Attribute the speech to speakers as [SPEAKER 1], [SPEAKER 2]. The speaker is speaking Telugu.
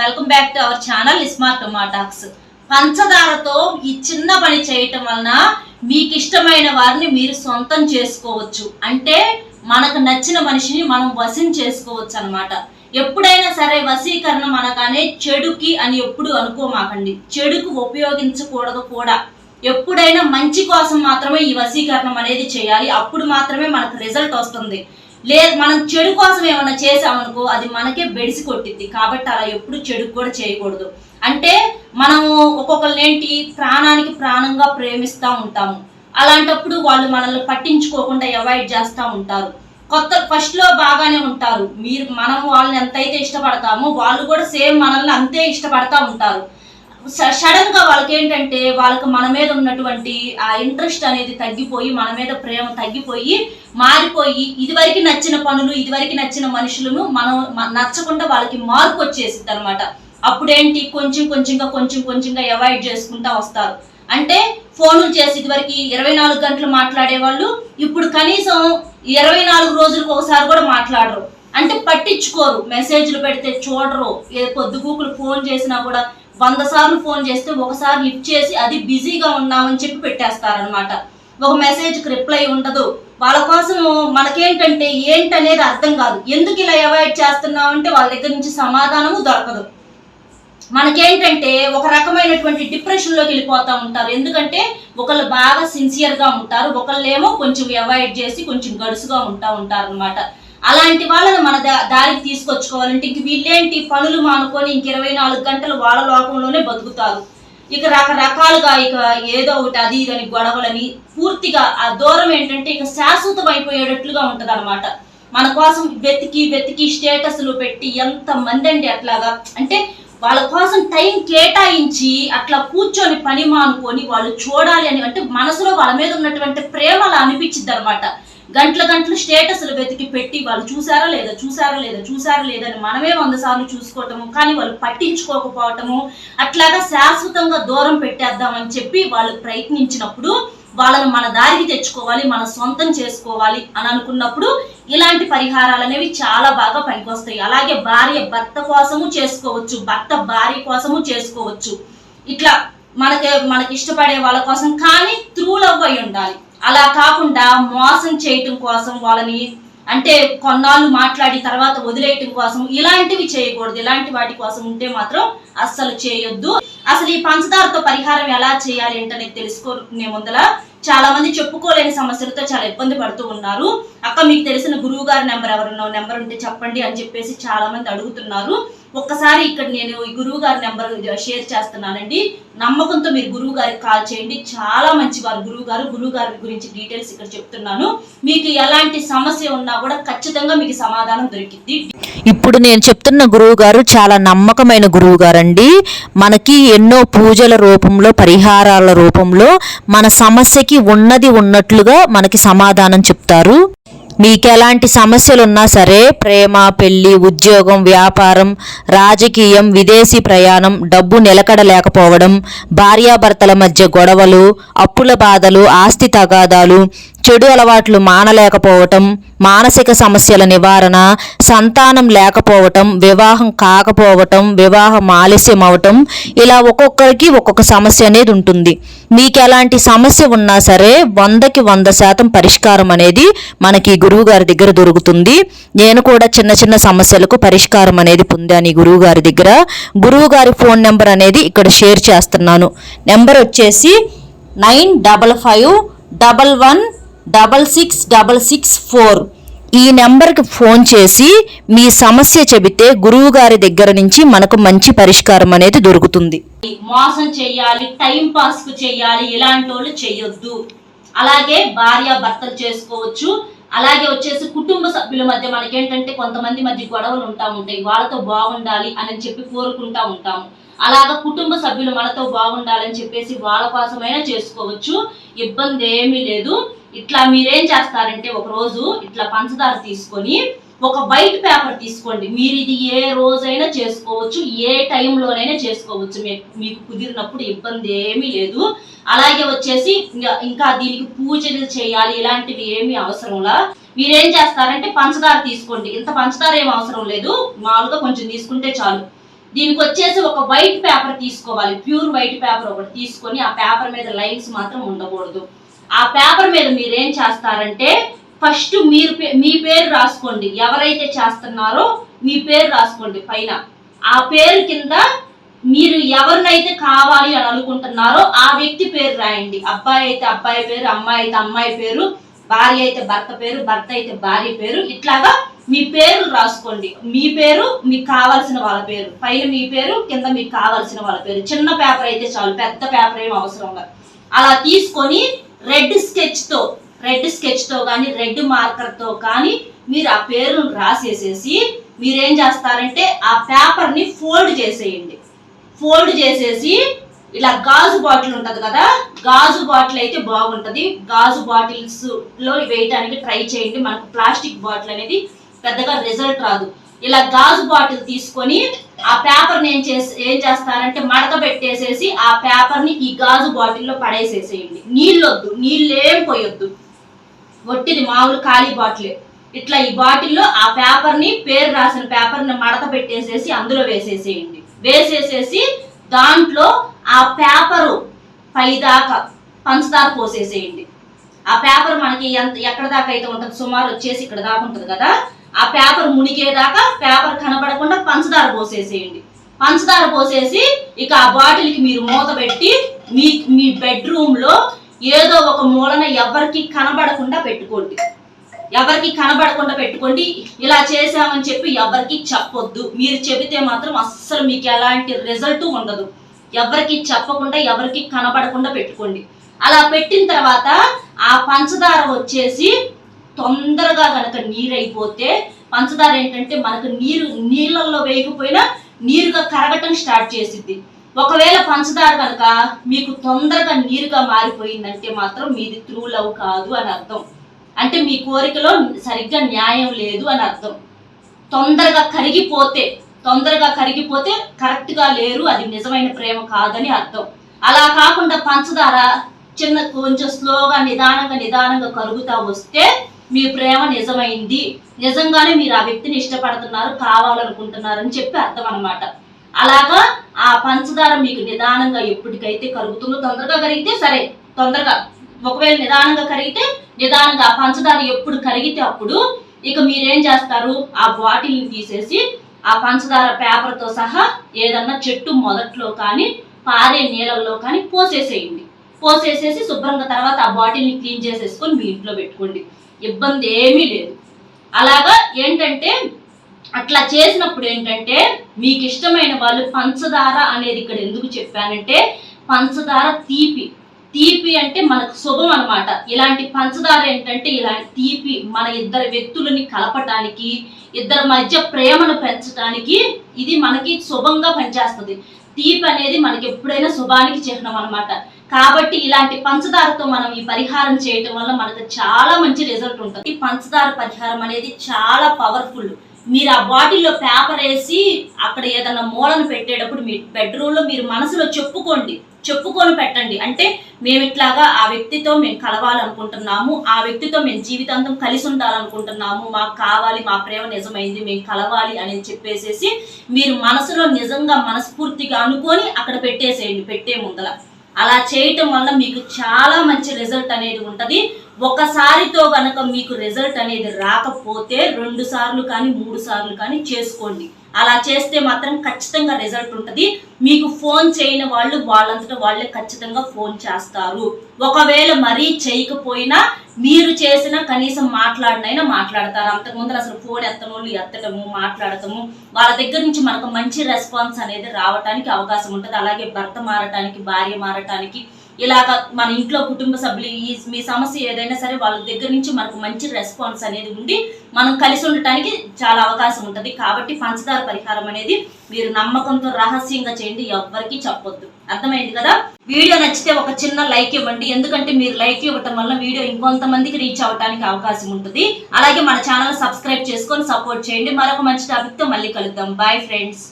[SPEAKER 1] Welcome back to our channel smart టొమాటాక్స్ పంచదారతో ఈ చిన్న పని చేయటం వలన మీకు ఇష్టమైన వారిని మీరు సొంతం చేసుకోవచ్చు. అంటే మనకు నచ్చిన మనిషిని మనం వశం చేసుకోవచ్చు అనమాట ఎప్పుడైనా సరే వశీకరణ మనకనే చెడుకి అని ఎప్పుడు అనుకోమాకండి. చెడుకు ఉపయోగించకూడదు కూడా. ఎప్పుడైనా మంచి కోసం మాత్రమే ఈ వశీకరణం అనేది చేయాలి. అప్పుడు మాత్రమే మనకు రిజల్ట్ వస్తుంది. లేదు మనం చెడు కోసం ఏమైనా చేసామనుకో అది మనకే బెడిసి కొట్టిద్ది. కాబట్టి అలా ఎప్పుడు చెడు కూడా చేయకూడదు. అంటే మనము ఒక్కొక్కరిని ఏంటి ప్రాణానికి ప్రాణంగా ప్రేమిస్తూ ఉంటాము. అలాంటప్పుడు వాళ్ళు మనల్ని పట్టించుకోకుండా అవాయిడ్ చేస్తూ ఉంటారు. కొత్త ఫస్ట్లో బాగానే ఉంటారు. మీరు మనం వాళ్ళని ఎంతైతే ఇష్టపడతామో వాళ్ళు కూడా సేమ్ మనల్ని అంతే ఇష్టపడతా ఉంటారు. సడన్గా వాళ్ళకి ఏంటంటే వాళ్ళకి మన మీద ఉన్నటువంటి ఆ ఇంట్రెస్ట్ అనేది తగ్గిపోయి మన మీద ప్రేమ తగ్గిపోయి మారిపోయి ఇదివరకు నచ్చిన పనులు ఇదివరకు నచ్చిన మనుషులను మనం నచ్చకుండా వాళ్ళకి మార్పు వచ్చేసింది అనమాట అప్పుడేంటి? కొంచెం కొంచెంగా కొంచెం కొంచెంగా అవాయిడ్ చేసుకుంటా వస్తారు. అంటే ఫోన్లు చేసి ఇదివరకు ఇరవై నాలుగు గంటలు మాట్లాడే వాళ్ళు ఇప్పుడు కనీసం ఇరవై నాలుగు రోజులకు ఒకసారి కూడా మాట్లాడరు. అంటే పట్టించుకోరు. మెసేజ్లు పెడితే చూడరు. ఏ పొద్దుగూకులు ఫోన్ చేసినా కూడా వంద సార్లు ఫోన్ చేస్తే ఒకసారి లిఫ్ట్ చేసి అది బిజీగా ఉన్నామని చెప్పి పెట్టేస్తారనమాట ఒక మెసేజ్కి రిప్లై ఉండదు. వాళ్ళ కోసం మనకేంటంటే ఏంటనేది అర్థం కాదు. ఎందుకు ఇలా అవాయిడ్ చేస్తున్నాం అంటే వాళ్ళ దగ్గర నుంచి సమాధానము దొరకదు. మనకేంటంటే ఒక రకమైనటువంటి డిప్రెషన్లోకి ఉంటారు. ఎందుకంటే ఒకళ్ళు బాగా సిన్సియర్గా ఉంటారు. ఒకళ్ళేమో కొంచెం అవాయిడ్ చేసి కొంచెం గడుసుగా ఉంటా ఉంటారు అనమాట అలాంటి వాళ్ళని మన దారికి తీసుకొచ్చుకోవాలంటే ఇంక వీళ్ళేంటి? పనులు మానుకొని ఇంక ఇరవై నాలుగు గంటలు వాళ్ళ లోకంలోనే బతుకుతారు. ఇక రకరకాలుగా ఇక ఏదో ఒకటి అది ఇదని గొడవలని పూర్తిగా ఆ దూరం ఏంటంటే ఇక శాశ్వతం అయిపోయేటట్లుగా ఉంటది మన కోసం వెతికి వెతికి స్టేటస్లు పెట్టి ఎంత మంది అండి అట్లాగా? అంటే వాళ్ళ కోసం టైం కేటాయించి అట్లా కూర్చొని పని మానుకొని వాళ్ళు చూడాలి అని అంటే మనసులో వాళ్ళ మీద ఉన్నటువంటి ప్రేమ అలా అనిపించింది అనమాట గంటల గంటలు స్టేటస్లు వెతికి పెట్టి వాళ్ళు చూసారా లేదా చూసారా లేదా చూసారా లేదని మనమే వంద సార్లు చూసుకోవటము కానీ వాళ్ళు పట్టించుకోకపోవటము అట్లాగా శాశ్వతంగా దూరం పెట్టేద్దామని చెప్పి వాళ్ళు ప్రయత్నించినప్పుడు వాళ్ళను మన దారికి తెచ్చుకోవాలి మన సొంతం చేసుకోవాలి అని అనుకున్నప్పుడు ఇలాంటి పరిహారాలు అనేవి చాలా బాగా పనికొస్తాయి. అలాగే భార్య భర్త కోసము చేసుకోవచ్చు భర్త భార్య కోసము చేసుకోవచ్చు. ఇట్లా మనకి మనకి ఇష్టపడే వాళ్ళ కోసం కానీ త్రూ లవ్ అయి ఉండాలి అలా కాకుండా మోసం చేయటం కోసం వాళ్ళని అంటే కొన్నాళ్ళు మాట్లాడి తర్వాత వదిలేయటం కోసం ఇలాంటివి చేయకూడదు. ఇలాంటి వాటి కోసం ఉంటే మాత్రం అస్సలు చేయొద్దు. అసలు ఈ పంచదారతో పరిహారం ఎలా చేయాలి ఏంటనేది తెలుసుకునే ముందల చాలా మంది చెప్పుకోలేని సమస్యలతో చాలా ఇబ్బంది పడుతూ ఉన్నారు. అక్క మీకు తెలిసిన గురువు గారి నెంబర్ ఎవరున్నా నెంబర్ ఉంటే చెప్పండి అని చెప్పేసి చాలా మంది అడుగుతున్నారు. ఒక్కసారి ఇక్కడ నేను ఈ గురువు గారి నెంబర్ షేర్ చేస్తున్నానండి. నమ్మకంతో మీరు గురువు గారికి కాల్ చేయండి. చాలా మంచి వారు గురువు గారు. గురువు గారి గురించి డీటెయిల్స్ ఇక్కడ చెప్తున్నాను. మీకు ఎలాంటి సమస్య ఉన్నా కూడా ఖచ్చితంగా మీకు సమాధానం దొరికింది
[SPEAKER 2] ఇప్పుడు నేను చెప్తున్న గురువు గారు చాలా నమ్మకమైన గురువు గారండి. మనకి ఎన్నో పూజల రూపంలో పరిహారాల రూపంలో మన సమస్యకి ఉన్నది ఉన్నట్లుగా మనకి సమాధానం చెప్తారు. మీకు ఎలాంటి సమస్యలున్నా సరే ప్రేమ పెళ్ళి ఉద్యోగం వ్యాపారం రాజకీయం విదేశీ ప్రయాణం డబ్బు నిలకడ లేకపోవడం భార్యాభర్తల మధ్య గొడవలు అప్పుల బాధలు ఆస్తి తగాదాలు చెడు అలవాట్లు మానలేకపోవటం మానసిక సమస్యల నివారణ సంతానం లేకపోవటం వివాహం కాకపోవటం వివాహం ఆలస్యం అవటం ఇలా ఒక్కొక్కరికి ఒక్కొక్క సమస్య అనేది ఉంటుంది. మీకు ఎలాంటి సమస్య ఉన్నా సరే వందకి వంద శాతం పరిష్కారం అనేది మనకి గురువుగారి గురువు గారి దగ్గర దొరుకుతుంది. నేను కూడా చిన్న చిన్న సమస్యలకు పరిష్కారం అనేది పొందాను ఈ గురువు గారి దగ్గర. గురువు గారి ఫోన్ నెంబర్ అనేది ఇక్కడ షేర్ చేస్తున్నాను. నెంబర్ వచ్చేసి nine double five double one double six double six four. ఈ నెంబర్కి ఫోన్ చేసి మీ సమస్య చెబితే గురువు గారి దగ్గర నుంచి మనకు మంచి పరిష్కారం అనేది దొరుకుతుంది.
[SPEAKER 1] మోసం చేయాలి టైం పాస్ చేయాలి ఇలాంటి వాళ్ళు చెయ్యొద్దు అలాగే భార్య భర్తలు చేసుకోవచ్చు. అలాగే వచ్చేసి కుటుంబ సభ్యుల మధ్య మనకేంటంటే కొంతమంది మధ్య గొడవలు ఉంటా ఉంటాయి. వాళ్ళతో బాగుండాలి అని చెప్పి కోరుకుంటా ఉంటాము. అలాగా కుటుంబ సభ్యులు మనతో బాగుండాలని చెప్పేసి వాళ్ళ కోసమైనా చేసుకోవచ్చు. ఇబ్బంది ఏమీ లేదు. ఇట్లా మీరేం చేస్తారంటే ఒక రోజు ఇట్లా పంచదార తీసుకొని ఒక వైట్ పేపర్ తీసుకోండి. మీరు ఇది ఏ రోజైనా చేసుకోవచ్చు ఏ టైంలోనైనా చేసుకోవచ్చు. మీకు కుదిరినప్పుడు ఇబ్బంది ఏమీ లేదు. అలాగే వచ్చేసి ఇంకా- ఇంకా దీనికి పూజలు చేయాలి ఇలాంటివి ఏమీ అవసరంలా మీరేం చేస్తారంటే పంచదార తీసుకోండి. ఇంత పంచదార ఏం అవసరం లేదు. మామూలుగా కొంచెం తీసుకుంటే చాలు. దీనికి వచ్చేసి ఒక వైట్ పేపర్ తీసుకోవాలి. ప్యూర్ వైట్ పేపర్ ఒకటి తీసుకొని ఆ పేపర్ మీద లైన్స్ మాత్రం ఉండకూడదు. ఆ పేపర్ మీద మీరు ఏం చేస్తారంటే ఫస్ట్ మీరు మీ పేరు రాసుకోండి. ఎవరైతే చేస్తున్నారో మీ పేరు రాసుకోండి పైన. ఆ పేరు కింద మీరు ఎవరినైతే కావాలి అని అనుకుంటున్నారో ఆ వ్యక్తి పేరు రాయండి. అబ్బాయి అయితే అబ్బాయి పేరు అమ్మాయి అయితే అమ్మాయి పేరు భార్య అయితే భర్త పేరు భర్త అయితే భార్య పేరు ఇట్లాగా మీ పేరు రాసుకోండి. మీ పేరు మీకు కావాల్సిన వాళ్ళ పేరు. పైన మీ పేరు కింద మీకు కావాల్సిన వాళ్ళ పేరు. చిన్న పేపర్ అయితే చాలు పెద్ద పేపర్ ఏం అవసరం అలా తీసుకొని రెడ్ స్కెచ్తో రెడ్ స్కెచ్తో కానీ రెడ్ మార్కర్తో కానీ మీరు ఆ పేరును రాసేసేసి మీరేం చేస్తారంటే ఆ పేపర్ని ఫోల్డ్ చేసేయండి. ఫోల్డ్ చేసేసి ఇలా గాజు బాటిల్ ఉంటుంది కదా గాజు బాటిల్ అయితే బాగుంటుంది. గాజు బాటిల్స్లో వేయడానికి ట్రై చేయండి. మనకు ప్లాస్టిక్ బాటిల్ అనేది పెద్దగా రిజల్ట్ రాదు. ఇలా గాజు బాటిల్ తీసుకొని ఆ పేపర్ ఏం చేసి ఏం చేస్తారంటే మడత పెట్టేసేసి ఆ పేపర్ని ఈ గాజు బాటిల్లో పడేసేసేయండి. నీళ్ళొద్దు నీళ్ళేం పోయొద్దు. ఒట్టిది మామూలు ఖాళీ బాటిలే. ఇట్లా ఈ బాటిల్లో ఆ పేపర్ని పేరు రాసిన పేపర్ని మడత పెట్టేసేసి అందులో వేసేసేయండి. వేసేసేసి దాంట్లో ఆ పేపరు పై దాకా పంచదార పోసేసేయండి. ఆ పేపర్ మనకి ఎంత ఎక్కడ దాకా అయితే ఉంటుంది? సుమారు వచ్చేసి ఇక్కడ దాకా ఉంటుంది కదా? ఆ పేపర్ మునిగేదాకా పేపర్ కనబడకుండా పంచదార పోసేసేయండి. పంచదార పోసేసి ఇక ఆ బాటిల్కి మీరు మూత పెట్టి మీ మీ బెడ్రూమ్లో ఏదో ఒక మూలన ఎవరికి కనబడకుండా పెట్టుకోండి. ఎవరికి కనబడకుండా పెట్టుకోండి. ఇలా చేసామని చెప్పి ఎవరికి చెప్పొద్దు. మీరు చెబితే మాత్రం అస్సలు మీకు ఎలాంటి రిజల్ట్ ఉండదు. ఎవరికి చెప్పకుండా ఎవరికి కనబడకుండా పెట్టుకోండి. అలా పెట్టిన తర్వాత ఆ పంచదార వచ్చేసి తొందరగా కనుక నీరు అయిపోతే పంచదార ఏంటంటే మనకు నీరు నీళ్ళల్లో వేయకపోయినా నీరుగా కరగటం స్టార్ట్ చేసిద్ది. ఒకవేళ పంచదార కనుక మీకు తొందరగా నీరుగా మారిపోయిందంటే మాత్రం మీది త్రూ లవ్ కాదు అని అర్థం. అంటే మీ కోరికలో సరిగ్గా న్యాయం లేదు అని అర్థం. తొందరగా కరిగిపోతే తొందరగా కరిగిపోతే కరెక్ట్గా లేరు అది నిజమైన ప్రేమ కాదని అర్థం. అలా కాకుండా పంచదార చిన్న కొంచెం స్లోగా నిదానంగా నిదానంగా కరుగుతా వస్తే మీ ప్రేమ నిజమైంది. నిజంగానే మీరు ఆ వ్యక్తిని ఇష్టపడుతున్నారు కావాలనుకుంటున్నారు అని చెప్పి అర్థం అన్నమాట. అలాగా ఆ పంచదార మీకు నిదానంగా ఎప్పటికైతే కరుగుతుందో తొందరగా కరిగితే సరే తొందరగా. ఒకవేళ నిదానంగా కరిగితే నిదానంగా ఆ పంచదార ఎప్పుడు కరిగితే అప్పుడు ఇక మీరేం చేస్తారు? ఆ బాటిల్ని తీసేసి ఆ పంచదార పేపర్తో సహా ఏదన్నా చెట్టు మొదట్లో కానీ పారే నీళ్ళల్లో కానీ పోసేసేయండి. పోసేసేసి శుభ్రంగా తర్వాత ఆ బాటిల్ని క్లీన్ చేసేసుకొని మీ ఇంట్లో పెట్టుకోండి. ఇబ్బంది ఏమీ లేదు. అలాగా ఏంటంటే అట్లా చేసినప్పుడు ఏంటంటే మీకు ఇష్టమైన వాళ్ళు పంచదార అనేది ఇక్కడ ఎందుకు చెప్పానంటే పంచదార తీపి. తీపి అంటే మనకు శుభం అనమాట ఇలాంటి పంచదార ఏంటంటే ఇలాంటి తీపి మన ఇద్దరు వ్యక్తులని కలపటానికి ఇద్దరి మధ్య ప్రేమను పెంచడానికి ఇది మనకి శుభంగా పనిచేస్తుంది. తీపి అనేది మనకి ఎప్పుడైనా శుభానికి చిహ్నం అనమాట కాబట్టి ఇలాంటి పంచదారతో మనం ఈ పరిహారం చేయటం వల్ల మనకు చాలా మంచి రిజల్ట్ ఉంటుంది. ఈ పంచదార పరిహారం అనేది చాలా పవర్ఫుల్ మీరు ఆ బాటిల్లో పేపర్ వేసి అక్కడ ఏదైనా మూలను పెట్టేటప్పుడు మీ బెడ్రూమ్లో మీరు మనసులో చెప్పుకోండి. చెప్పుకొని పెట్టండి. అంటే మేము ఇట్లాగా ఆ వ్యక్తితో మేము కలవాలనుకుంటున్నాము. ఆ వ్యక్తితో మేము జీవితాంతం కలిసి ఉండాలనుకుంటున్నాము. మాకు కావాలి మా ప్రేమ నిజమైంది మేము కలవాలి అని చెప్పేసేసి మీరు మనసులో నిజంగా మనస్ఫూర్తిగా అనుకొని అక్కడ పెట్టేసేయండి పెట్టే ముందల. అలా చేయటం వల్ల మీకు చాలా మంచి రిజల్ట్ అనేది ఉంటుంది. ఒకసారితో కనుక మీకు రిజల్ట్ అనేది రాకపోతే రెండు సార్లు కానీ మూడు సార్లు కానీ చేసుకోండి. అలా చేస్తే మాత్రం ఖచ్చితంగా రిజల్ట్ ఉంటుంది. మీకు ఫోన్ చేయని వాళ్ళు వాళ్ళంతటా వాళ్ళే ఖచ్చితంగా ఫోన్ చేస్తారు. ఒకవేళ మరీ చేయకపోయినా మీరు చేసిన కనీసం మాట్లాడినైనా మాట్లాడతారు. అంతకుముందు అసలు ఫోన్ ఎత్తనోళ్ళు ఎత్తటము మాట్లాడటము వాళ్ళ దగ్గర నుంచి మనకు మంచి రెస్పాన్స్ అనేది రావడానికి అవకాశం ఉంటుంది. అలాగే భర్త మారటానికి భార్య మారటానికి ఇలాగ మన ఇంట్లో కుటుంబ సభ్యులు ఈ మీ సమస్య ఏదైనా సరే వాళ్ళ దగ్గర నుంచి మనకు మంచి రెస్పాన్స్ అనేది ఉండి మనం కలిసి ఉండటానికి చాలా అవకాశం ఉంటుంది. కాబట్టి పంచదార పరిహారం అనేది మీరు నమ్మకంతో రహస్యంగా చేయండి. ఎవ్వరికి చెప్పొద్దు. అర్థమైంది కదా? వీడియో నచ్చితే ఒక చిన్న లైక్ ఇవ్వండి. ఎందుకంటే మీరు లైక్ ఇవ్వటం వల్ల వీడియో ఇంకొంతమందికి రీచ్ అవ్వడానికి అవకాశం ఉంటుంది. అలాగే మన ఛానల్ సబ్స్క్రైబ్ చేసుకొని సపోర్ట్ చేయండి. మరొక మంచి టాపిక్తో మళ్ళీ కలుద్దాం. Bye friends